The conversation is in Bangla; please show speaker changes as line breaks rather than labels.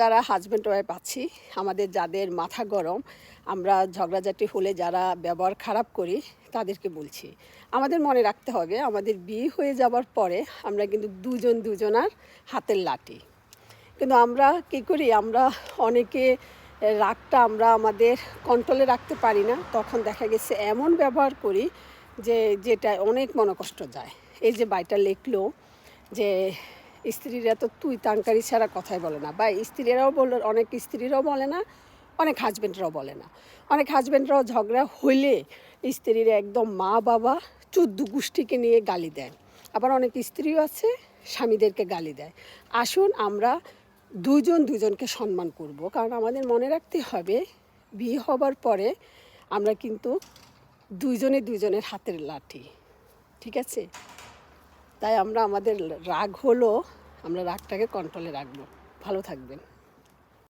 যারা হাজব্যান্ড ওয়াইফ আছি, আমাদের যাদের মাথা গরম, আমরা ঝগড়াঝাটি হলে যারা ব্যবহার খারাপ করি, তাদেরকে বলছি। আমাদের মনে রাখতে হবে, আমাদের বিয়ে হয়ে যাওয়ার পরে আমরা কিন্তু দুজন দুজনার হাতের লাঠি। কিন্তু আমরা কী করি, আমরা অনেকে রাগটা আমরা আমাদের কন্ট্রোলে রাখতে পারি না। তখন দেখা গেছে এমন ব্যবহার করি যে, যেটা অনেক মনকষ্ট যায়। এই যে বাইটা লিখলো যে স্ত্রীরা তো তুই তাঙ্কারি ছাড়া কথাই বলে না। বা স্ত্রীরাও বলে অনেক স্ত্রীরাও বলে না, অনেক হাজব্যান্ডরাও বলে না। অনেক হাজব্যান্ডরাও ঝগড়া হইলে স্ত্রীরা একদম মা বাবা চোদ্দ গোষ্ঠীকে নিয়ে গালি দেয়। আবার অনেক স্ত্রীও আছে, স্বামীদেরকে গালি দেয়। আসুন আমরা দুজন দুজনকে সম্মান করব। কারণ আমাদের মনে রাখতে হবে, বিয়ে হবার পরে আমরা কিন্তু দুইজনে দুজনের হাতের লাঠি। ঠিক আছে? তাই আমরা আমাদের রাগ হলো আমরা রাগটাকে কন্ট্রোলে রাখব। ভালো থাকবেন।